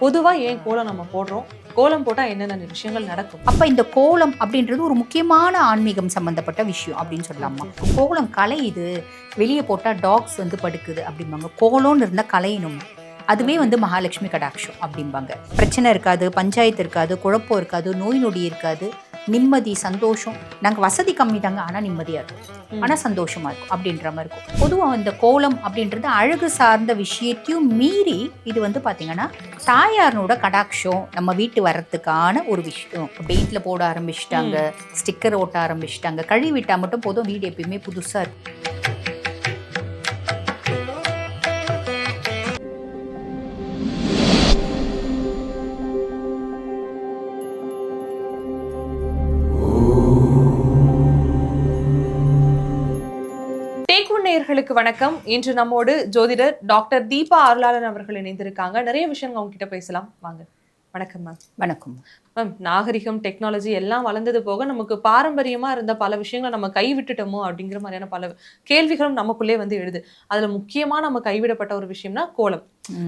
பொதுவா ஏன் கோலம் நம்ம போடுறோம்? கோலம் போட்டால் என்னென்ன விஷயங்கள் நடக்கும்? அப்போ இந்த கோலம் அப்படின்றது ஒரு முக்கியமான ஆன்மீகம் சம்மந்தப்பட்ட விஷயம் அப்படின்னு சொல்லலாமா? கோலம் கலையுது வெளியே போட்டால் டாக்ஸ் வந்து படுக்குது அப்படிம்பாங்க. கோலம்னு இருந்தால் கலையணும். அதுவே வந்து மகாலட்சுமி கடாட்சம் அப்படிம்பாங்க. பிரச்சனை இருக்காது பஞ்சாயத்து இருக்காது குழப்பம் இருக்காது நோய் நொடி இருக்காது. நிம்மதி சந்தோஷம். நாங்கள் வசதி கம்மி தாங்க ஆனால் நிம்மதியாக இருக்கும். ஆனால் சந்தோஷமா இருக்கும் அப்படின்ற மாதிரி இருக்கும். பொதுவாக இந்த கோலம் அப்படின்றது அழகு சார்ந்த விஷயத்தையும் மீறி இது வந்து பார்த்தீங்கன்னா தாயாரனோட கடாட்சம் நம்ம வீட்டு வர்றதுக்கான ஒரு விஷயம். பெயிண்ட்ல போட ஆரம்பிச்சிட்டாங்க ஸ்டிக்கர் ஓட்ட ஆரம்பிச்சிட்டாங்க கழுவி விட்டா மட்டும் போதும் வீடு எப்பயுமே புதுசா இருக்கும் நேயர்களுக்கு வணக்கம். இன்று நம்மோடு ஜோதிடர் டாக்டர் தீபா அருளாளன் அவர்கள் இணைந்திருக்காங்க. நிறைய விஷயங்கள் அவங்க கிட்ட பேசலாம். வாங்க. வணக்கம் மேம். வணக்கம். மேம் நாகரிகம் டெக்னாலஜி எல்லாம் வளர்ந்தது போக நமக்கு பாரம்பரியமா இருந்த பல விஷயங்களை நம்ம கைவிட்டுட்டோமோ அப்படிங்கிற மாதிரியான பல கேள்விகளும் நமக்குள்ளே வந்து எழுது. அதுல முக்கியமா நம்ம கைவிடப்பட்ட ஒரு விஷயம்னா கோலம்.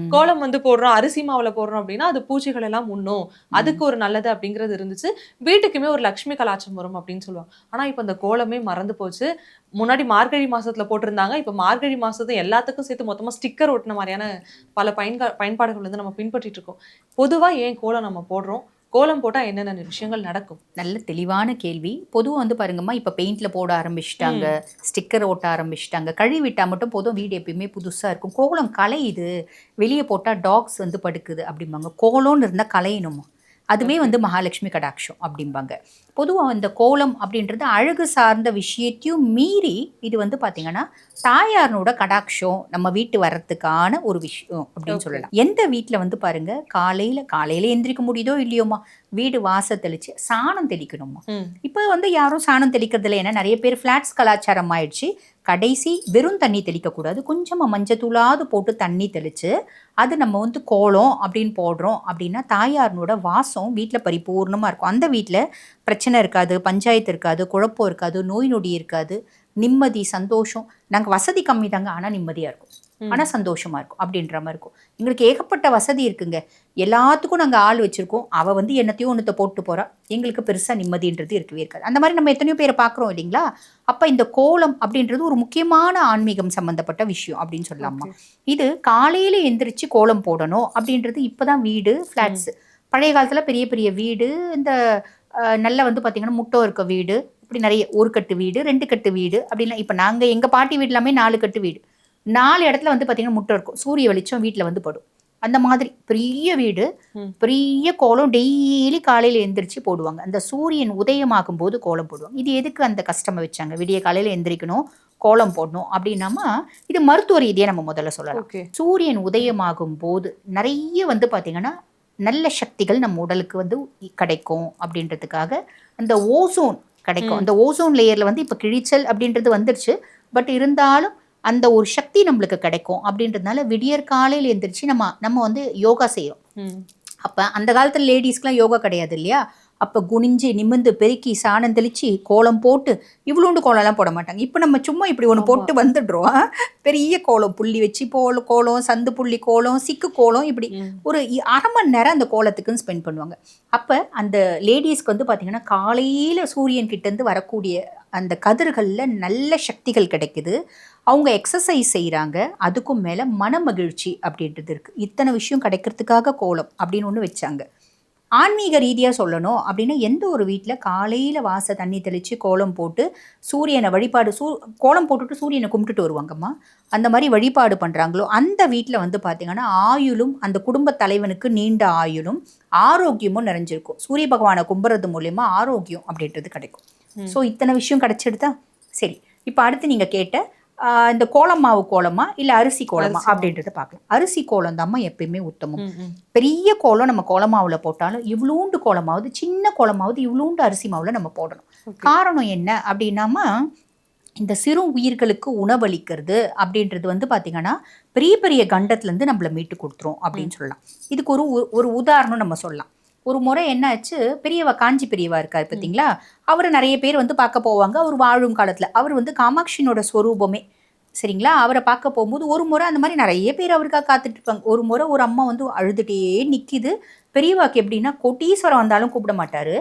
கோலம் வந்து போடுறோம் அரிசி மாவுல போடுறோம் அப்படின்னா அது பூச்சிகள் எல்லாம் உண்ணும். அதுக்கு ஒரு நல்லது அப்படிங்கிறது இருந்துச்சு. வீட்டுக்குமே ஒரு லக்ஷ்மி கலாச்சம் வரும் அப்படின்னு சொல்லுவாங்க. ஆனா இப்ப இந்த கோலமே மறந்து போச்சு. முன்னாடி மார்கழி மாசத்துல போட்டிருந்தாங்க. இப்ப மார்கழி மாசத்தை எல்லாத்துக்கும் சேர்த்து மொத்தமா ஸ்டிக்கர் ஒட்டின மாதிரியான பல பயன்கா பயன்பாடுகள் வந்து நம்ம பின்பற்றிட்டு இருக்கோம். பொதுவா ஏன் கோலம் நம்ம போடுறோம்? கோலம் போட்டா என்னென்ன விஷயங்கள் நடக்கும்? நல்ல தெளிவான கேள்வி. பொதுவாக வந்து பாருங்கம்மா இப்போ பெயிண்ட்ல போட ஆரம்பிச்சிட்டாங்க ஸ்டிக்கர் ஓட்ட ஆரம்பிச்சிட்டாங்க. கழுவி விட்டா மட்டும் போதும் வீடு எப்பயுமே புதுசா இருக்கும். கோலம் கலையுது வெளியே போட்டா டாக்ஸ் வந்து படுக்குது அப்படிம்பாங்க. கோலம்னு இருந்தா கலையணுமா? அதுவே வந்து மகாலட்சுமி கடாட்சம் அப்படிம்பாங்க. பொதுவாக இந்த கோலம் அப்படின்றது அழகு சார்ந்த விஷயத்தையும் மீறி இது வந்து பார்த்தீங்கன்னா தாயாரனோட கடாட்சம் நம்ம வீட்டு வர்றதுக்கான ஒரு விஷயம் அப்படின்னு. சொல்லலாம். எந்த வீட்டில் வந்து பாருங்க காலையில் காலையில் எந்திரிக்க முடியுதோ இல்லையோமா வீடு வாச தெளிச்சு சாணம் தெளிக்கணுமா. இப்போ வந்து யாரும் சாணம் தெளிக்கிறது இல்லை ஏன்னா நிறைய பேர் ஃப்ளாட்ஸ் கலாச்சாரம் ஆயிடுச்சு. கடைசி வெறும் தண்ணி தெளிக்கக்கூடாது. கொஞ்சமாக மஞ்சத்தூளாவது போட்டு தண்ணி தெளித்து அது நம்ம வந்து கோலம் அப்படின்னு போடுறோம் அப்படின்னா தாயாரனோட வாசம் வீட்டில் பரிபூர்ணமாக இருக்கும். அந்த வீட்டில் பிரச்சனை இருக்காது பஞ்சாயத்து இருக்காது குழப்பம் இருக்காது நோய் நொடி இருக்காது. நிம்மதி சந்தோஷம். நாங்கள் வசதி கம்மி தாங்க ஆனால் நிம்மதியாக இருக்கும். ஆனால் சந்தோஷமாக இருக்கும் அப்படின்ற மாதிரி இருக்கும். எங்களுக்கு ஏகப்பட்ட வசதி இருக்குங்க. எல்லாத்துக்கும் நாங்கள் ஆள் வச்சுருக்கோம். அவள் வந்து என்னத்தையும் ஒன்றத்தை போட்டு போகிறா எங்களுக்கு பெருசாக நிம்மதின்றது இருக்கவே இருக்காது. அந்த மாதிரி நம்ம எத்தனையோ பேரை பார்க்குறோம் இல்லைங்களா? அப்போ இந்த கோலம் அப்படின்றது ஒரு முக்கியமான ஆன்மீகம் சம்மந்தப்பட்ட விஷயம் அப்படின்னு சொல்லலாமா. இது காலையில் எந்திரிச்சு கோலம் போடணும் அப்படின்றது இப்போ தான் வீடு ஃப்ளாட்ஸ் பழைய காலத்தில் பெரிய பெரிய வீடு இந்த நல்ல வந்து பார்த்திங்கன்னா முட்டோ இருக்க வீடு இப்படி நிறைய ஒரு கட்டு வீடு ரெண்டு கட்டு வீடு அப்படிலாம் இப்போ நாங்கள் எங்கள் பாட்டி வீடு எல்லாமே நாலு கட்டு வீடு. நாலு இடத்துல வந்து பார்த்திங்கன்னா முட்டை இருக்கும். சூரிய வெளிச்சம் வீட்டில் வந்து படும். அந்த மாதிரி பெரிய வீடு. பெரிய கோலம் டெய்லி காலையில் எந்திரிச்சு போடுவாங்க. அந்த சூரியன் உதயமாகும் போது கோலம் போடுவாங்க. இது எதுக்கு அந்த கஷ்டமை வச்சாங்க? விடிய காலையில் எந்திரிக்கணும் கோலம் போடணும் அப்படின்னாமா இது மருத்துவ ரீதியாக நம்ம முதல்ல சொல்லலாம். சூரியன் உதயமாகும் போது நிறைய வந்து பார்த்திங்கன்னா நல்ல சக்திகள் நம்ம உடலுக்கு வந்து கிடைக்கும் அப்படின்றதுக்காக அந்த ஓசோன் கிடைக்கும். அந்த ஓசோன் லேயரில் வந்து இப்போ கிழிச்சல் அப்படின்றது வந்துருச்சு பட் இருந்தாலும் அந்த ஒரு சக்தி நம்மளுக்கு கிடைக்கும் அப்படின்றதுனால விடியற் காலையில் எந்திரிச்சு நம்ம நம்ம வந்து யோகா செய்கிறோம் ம். அப்போ அந்த காலத்தில் லேடிஸ்க்குலாம் யோகா கிடையாது இல்லையா அப்போ குனிஞ்சு நிமிந்து பெருக்கி சாணம் தெளித்து கோலம் போட்டு இவ்வளோண்டு கோலம்லாம் போட மாட்டாங்க. இப்போ நம்ம சும்மா இப்படி ஒன்று. போட்டு வந்துடுறோம். பெரிய கோலம் புள்ளி வச்சு போல கோலம் சந்து புள்ளி கோலம் சிக்கு கோலம் இப்படி. ஒரு அரை மணி நேரம் அந்த கோலத்துக்குன்னு ஸ்பெண்ட் பண்ணுவாங்க. அப்போ அந்த லேடிஸ்க்கு வந்து பார்த்திங்கன்னா காலையில் சூரியன் கிட்டேருந்து வரக்கூடிய அந்த கதிர்களில் நல்ல சக்திகள் கிடைக்குது. அவங்க எக்ஸசைஸ் செய்கிறாங்க அதுக்கும் மேலே மனமகிழ்ச்சி அப்படின்றது இருக்குது இத்தனை விஷயம் கிடைக்கிறதுக்காக கோலம் அப்படின்னு ஒன்று வச்சாங்க. ஆன்மீக ரீதியாக சொல்லணும் அப்படின்னா எந்த ஒரு வீட்டில் காலையில் வாச தண்ணி தெளித்து கோலம் போட்டு சூரியனை வழிபாடு சூ கோலம் போட்டுட்டு சூரியனை கும்பிட்டுட்டு வருவாங்கம்மா. அந்த மாதிரி வழிபாடு பண்ணுறாங்களோ அந்த வீட்டில் வந்து பார்த்திங்கன்னா ஆயுளும் அந்த குடும்ப தலைவனுக்கு நீண்ட ஆயுளும் ஆரோக்கியமும் நிறைஞ்சிருக்கும். சூரிய பகவானை கும்புறது மூலயமா ஆரோக்கியம் அப்படின்றது கிடைக்கும். ஸோ இத்தனை விஷயம் கிடைச்சிடுதா? சரி இப்போ அடுத்து நீங்கள் கேட்ட இந்த கோலம் மாவு கோலமா இல்லை அரிசி கோலமா. அப்படின்றத பார்க்கலாம் அரிசி கோலம் தாம்மா எப்பயுமே உத்தமம். பெரிய கோலம் நம்ம கோலமாவுல போட்டாலும் இவ்வளூண்டு கோலமாவது சின்ன கோலமாவது இவ்வளூண்டு அரிசி மாவுல நம்ம போடணும். காரணம் என்ன அப்படின்னாமா இந்த சிறு உயிர்களுக்கு உணவளிக்கிறது அப்படின்றது வந்து பார்த்தீங்கன்னா பெரிய பெரிய கண்டத்துலேருந்து நம்மளை மீட்டு கொடுத்துரும் அப்படின்னு சொல்லலாம் இதுக்கு ஒரு ஒரு உதாரணம் நம்ம சொல்லலாம் ஒரு முறை என்னாச்சு பெரியவ காஞ்சி பெரியவா இருக்கார் பார்த்தீங்களா அவர் நிறைய பேர் வந்து பார்க்க போவாங்க. அவர் வாழும் காலத்தில். அவர் வந்து காமாட்சியினோட ஸ்வரூபமே. சரிங்களா? அவரை பார்க்க போகும்போது ஒரு முறை அந்த மாதிரி நிறைய பேர் அவருக்காக காத்துட்டு இருப்பாங்க. ஒரு முறை ஒரு அம்மா வந்து அழுதுகிட்டே நிற்கிது பெரியவாக்கு எப்படின்னா கோட்டீஸ்வரம் வந்தாலும் கூப்பிட மாட்டாரு.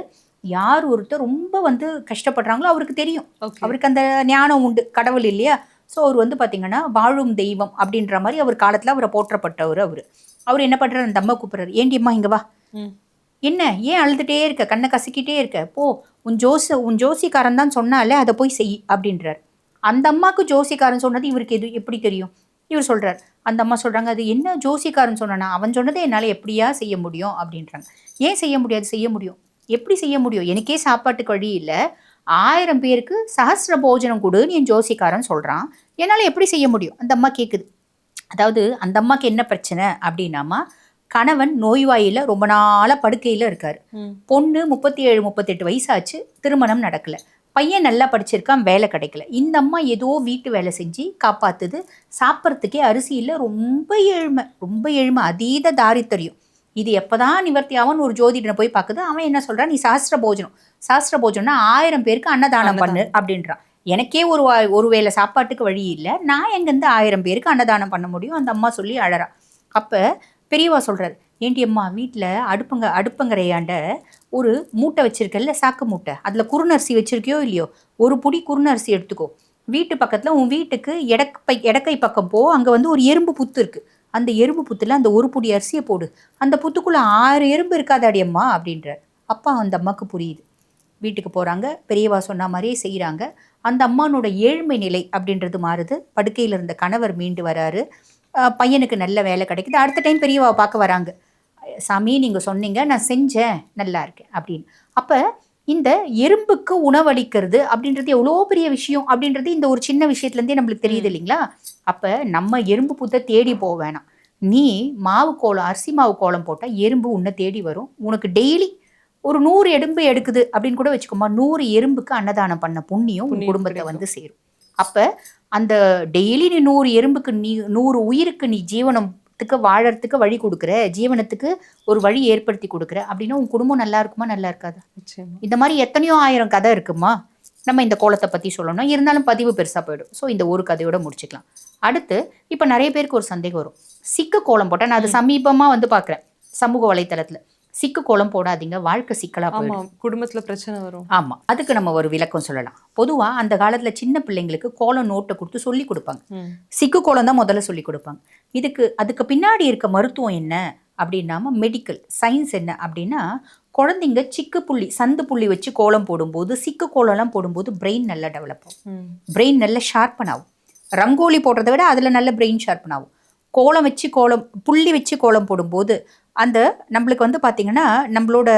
யார் ஒருத்தர் ரொம்ப வந்து கஷ்டப்படுறாங்களோ அவருக்கு தெரியும். அவருக்கு அந்த ஞானம் உண்டு. கடவுள் இல்லையா? ஸோ அவர் வந்து பார்த்தீங்கன்னா வாழும் தெய்வம் அப்படின்ற மாதிரி அவர் காலத்தில் அவரை போற்றப்பட்டவர் அவர். அவர் என்ன பண்ணுறாரு அந்த அம்மா கூப்பிட்றாரு. ஏண்டி அம்மா இங்கே வா. என்ன ஏன் அழுதுகிட்டே இருக்க? கண்ணை கசக்கிட்டே இருக்க? போ உன் ஜோச உன் ஜோசிக்காரன் தான் சொன்னாலே அதை போய் செய் அப்படின்றார். அந்த அம்மாவுக்கு ஜோசிக்காரன் சொன்னது இவருக்கு எது எப்படி தெரியும்? இவர் சொல்கிறார் அந்த அம்மா சொல்கிறாங்க அது என்ன ஜோசிக்காரன் சொன்னானா? அவன் சொன்னதை என்னால் எப்படியா செய்ய முடியும் அப்படின்றாங்க. ஏன் செய்ய முடியாது? செய்ய முடியும். எப்படி செய்ய முடியும்? எனக்கே சாப்பாட்டுக்கு வழி இல்லை. ஆயிரம் பேருக்கு சஹஸ்ர போஜனம் கொடுன்னு என் ஜோசிக்காரன் சொல்கிறான் என்னால் எப்படி செய்ய முடியும்? அந்த அம்மா கேட்குது அதாவது அந்த அம்மாவுக்கு என்ன பிரச்சனை அப்படின்னாமா கணவன் நோய்வாயில் ரொம்ப நாளாக படுக்கையில் இருக்கார். பொண்ணு முப்பத்தி ஏழு முப்பத்தெட்டு வயசாச்சு. திருமணம் நடக்கல. பையன் நல்லா படிச்சிருக்கான் வேலை கிடைக்கல. இந்த அம்மா ஏதோ வீட்டு வேலை செஞ்சு காப்பாத்துது. சாப்பிட்றதுக்கே அரிசி இல்லை ரொம்ப ஏழ்மை ரொம்ப ஏழ்மை அதீத தாரித்தரியம். இது எப்பதான் நிவர்த்தி ஆகும்னு ஒரு ஜோதிடனை போய் பார்க்குது. அவன் என்ன சொல்றான்? நீ சாஸ்திர போஜனம். சாஸ்திர போஜனம்னா ஆயிரம் பேருக்கு அன்னதானம். பண்ணு அப்படின்றான். எனக்கே ஒரு வா- ஒரு வேளை சாப்பாட்டுக்கு வழி இல்லை. நான் எங்கேருந்து ஆயிரம் பேருக்கு அன்னதானம் பண்ண முடியும்? அந்த அம்மா சொல்லி அழறா. அப்போ பெரியவா சொல்கிறார் ஏண்டி அம்மா வீட்டில் அடுப்பங்க அடுப்பங்கரையாண்ட ஒரு மூட்டை வச்சுருக்கல சாக்கு மூட்டை. அதில் குறுநரிசி வச்சுருக்கியோ இல்லையோ ஒரு புடி குறுநரிசி எடுத்துக்கோ. வீட்டு பக்கத்தில் உன் வீட்டுக்கு எடக்கை எடக்கை பக்கம் போ. அங்கே வந்து ஒரு எறும்பு புத்து இருக்குது அந்த எறும்பு புத்தில் அந்த ஒரு புடி அரிசியை போடு. அந்த புத்துக்குள்ளே ஆறு எறும்பு இருக்காதாடி அம்மா அப்படின்றார். அப்பா அந்த அம்மாவுக்கு புரியுது. வீட்டுக்கு போகிறாங்க பெரியவா சொன்ன மாதிரியே செய்கிறாங்க அந்த அம்மானோட ஏழ்மை நிலை அப்படின்றது மாறுது. படுக்கையில் இருந்த கணவர் மீண்டு வராரு. பையனுக்கு நல்ல வேலை கிடைக்குது. அடுத்த டைம் பெரியவாவை பார்க்க வராங்க. சாமி நீங்கள் சொன்னீங்க. நான் செஞ்சேன். நல்லா இருக்கேன் அப்படின்னு. அப்போ இந்த எறும்புக்கு உணவளிக்கிறது அப்படின்றது எவ்வளோ பெரிய விஷயம்? அப்படின்றது இந்த ஒரு சின்ன விஷயத்துலேருந்தே நம்மளுக்கு தெரியுது இல்லைங்களா? அப்போ நம்ம எறும்பு புத்தை தேடி போக வேணாம். நீ மாவு கோலம் அரிசி மாவு கோலம் போட்டால் எறும்பு உன்னை தேடி வரும். உனக்கு டெய்லி ஒரு நூறு எறும்பு எடுக்குது அப்படின்னு கூட வச்சுக்கோமா. நூறு எறும்புக்கு அன்னதானம் பண்ண புண்ணியம் உன் குடும்பத்தை. வந்து சேரும். அப்போ அந்த டெய்லி நீ நூறு எறும்புக்கு நீ நூறு உயிருக்கு நீ ஜீவனத்துக்கு வாழறதுக்கு வழி கொடுக்குற ஜீவனத்துக்கு ஒரு வழி ஏற்படுத்தி கொடுக்குற அப்படின்னா உன் குடும்பம் நல்லா இருக்குமா நல்லா இருக்காதா? இந்த மாதிரி எத்தனையோ ஆயிரம் கதை இருக்குமா? நம்ம இந்த கோலத்தை பற்றி சொல்லணும் இருந்தாலும் பதிவு பெருசாக போயிடும். ஸோ இந்த ஒரு கதையோட முடிச்சுக்கலாம். அடுத்து இப்போ நிறைய பேருக்கு ஒரு சந்தேகம் வரும். சிக்கு கோலம் போட்டால் நான் அது சமீபமாக வந்து பார்க்குறேன் சமூக வலைத்தளத்தில். சிக்கு கோலம் போடாதீங்க வாழ்க்கை சிக்கலாக போயிடும். குடும்பத்துல பிரச்சனை வரும். ஆமாம் அதுக்கு நம்ம ஒரு விளக்கம் சொல்லலாம். பொதுவாக அந்த காலத்தில் சின்ன பிள்ளைங்களுக்கு கோலம் நோட்டை கொடுத்து சொல்லி கொடுப்பாங்க. சிக்கு கோலம் தான் முதல்ல சொல்லி கொடுப்பாங்க. இதுக்கு அதுக்கு பின்னாடி இருக்க மருத்துவம் என்ன அப்படின்னாம மெடிக்கல் சயின்ஸ் என்ன அப்படின்னா குழந்தைங்க சிக்கு புள்ளி சந்து புள்ளி வச்சு கோலம் போடும்போது சிக்கு கோலம்லாம் போடும்போது பிரெயின் நல்லா டெவலப் ஆகும். பிரெயின் நல்ல ஷார்ப்பன் ஆகும். ரங்கோலி போடுறதை விட அதில் நல்ல பிரெயின் ஷார்ப்பன் ஆகும். கோலம் வச்சு கோலம் புள்ளி வச்சு கோலம் போடும்போது அந்த நம்மளுக்கு வந்து பார்த்திங்கன்னா நம்மளோட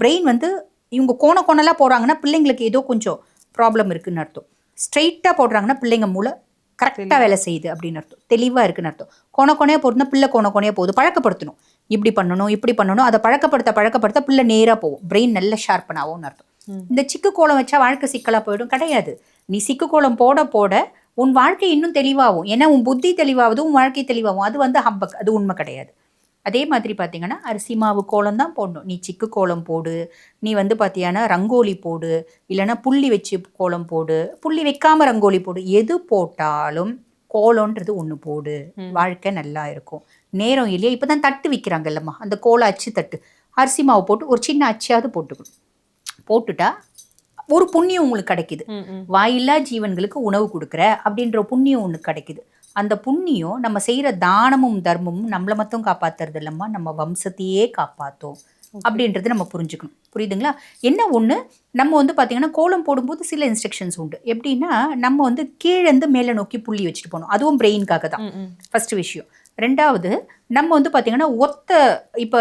பிரெயின் வந்து இவங்க கோண கோணலாக போடுறாங்கன்னா பிள்ளைங்களுக்கு ஏதோ கொஞ்சம் ப்ராப்ளம் இருக்குன்னு அர்த்தம். ஸ்ட்ரைட்டாக போடுறாங்கன்னா பிள்ளைங்க மூளை கரெக்டாக வேலை செய்யுது அப்படின்னு அர்த்தம். தெளிவாக இருக்குன்னு அர்த்தம். கோண கோணையாக போடுனா பிள்ளை கோண கோணையாக போகுது. பழக்கப்படுத்தணும். இப்படி பண்ணணும் இப்படி பண்ணணும். அதை பழக்கப்படுத்த பழக்கப்படுத்த பிள்ளை நேராக போகும். பிரெயின் நல்ல ஷார்ப்பன் ஆகும்னு அர்த்தம். இந்த சிக்கு கோலம் வச்சா வாழ்க்கை சிக்கலாக போயிடும்? கிடையாது. நீ சிக்கு கோலம் போட போட உன் வாழ்க்கை இன்னும் தெளிவாகும். ஏன்னா உன் புத்தி தெளிவாகுது உன் வாழ்க்கை தெளிவாகும். அது வந்து ஹம்பக் அது உண்மை கிடையாது. அதே மாதிரி பார்த்தீங்கன்னா அரிசி மாவு கோலம் தான் போடணும். நீ சிக்கு கோலம் போடு நீ வந்து பார்த்தியானா ரங்கோலி போடு இல்லைன்னா புள்ளி வச்சு கோலம் போடு புள்ளி வைக்காம ரங்கோலி போடு. எது போட்டாலும் கோலம்ன்றது ஒன்று போடு. வாழ்க்கை நல்லா இருக்கும். நேரம் இல்லையா? இப்போ தான் தட்டு விற்கிறாங்கல்லம்மா அந்த கோல அச்சு தட்டு. அரிசி மாவு போட்டு ஒரு சின்ன அச்சியாவது போட்டுக்கணும். போட்டுட்டா ஒரு புண்ணியம் உங்களுக்கு கிடைக்குது. வாயில்லா ஜீவன்களுக்கு உணவு கொடுக்குற அப்படின்ற புண்ணியம் ஒன்று கிடைக்குது. அந்த புண்ணியம் நம்ம செய்கிற தானமும் தர்மமும் நம்மளை மட்டும் காப்பாத்துறது இல்லம்மா நம்ம வம்சத்தையே காப்பாற்றும் அப்படின்றது நம்ம புரிஞ்சுக்கணும். புரியுதுங்களா? என்ன ஒன்று நம்ம வந்து பார்த்திங்கன்னா கோலம் போடும்போது சில இன்ஸ்ட்ரக்ஷன்ஸ் உண்டு. எப்படின்னா நம்ம வந்து கீழேருந்து மேலே நோக்கி புள்ளி வச்சுட்டு போகணும். அதுவும் பிரெயின்காக தான். ஃபர்ஸ்ட் விஷயம். ரெண்டாவது நம்ம வந்து பார்த்தீங்கன்னா ஒத்த இப்போ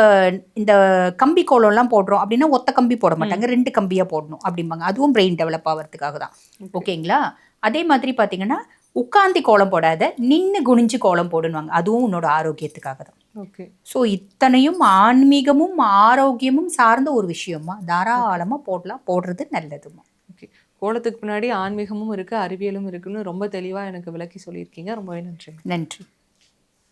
இந்த கம்பி கோலம்லாம் போடுறோம் அப்படின்னா ஒத்த கம்பி போட மாட்டாங்க. ரெண்டு கம்பியாக போடணும் அப்படிம்பாங்க. அதுவும் பிரெயின் டெவலப் ஆகிறதுக்காக தான். ஓகேங்களா அதே மாதிரி பார்த்தீங்கன்னா உட்காந்தி கோலம் போடாத நின்று குனிஞ்சு கோலம் போடுனுவாங்க அதுவும் உன்னோட ஆரோக்கியத்துக்காக தான் ஓகே. ஸோ இத்தனையும் ஆன்மீகமும் ஆரோக்கியமும் சார்ந்த ஒரு விஷயமா தாராளமாக போடலாம். போடுறது நல்லதுமா ஓகே. கோலத்துக்கு பின்னாடி ஆன்மீகமும் இருக்கு அறிவியலும் இருக்குன்னு ரொம்ப தெளிவா எனக்கு விளக்கி சொல்லியிருக்கீங்க. ரொம்பவே நன்றி நன்றி.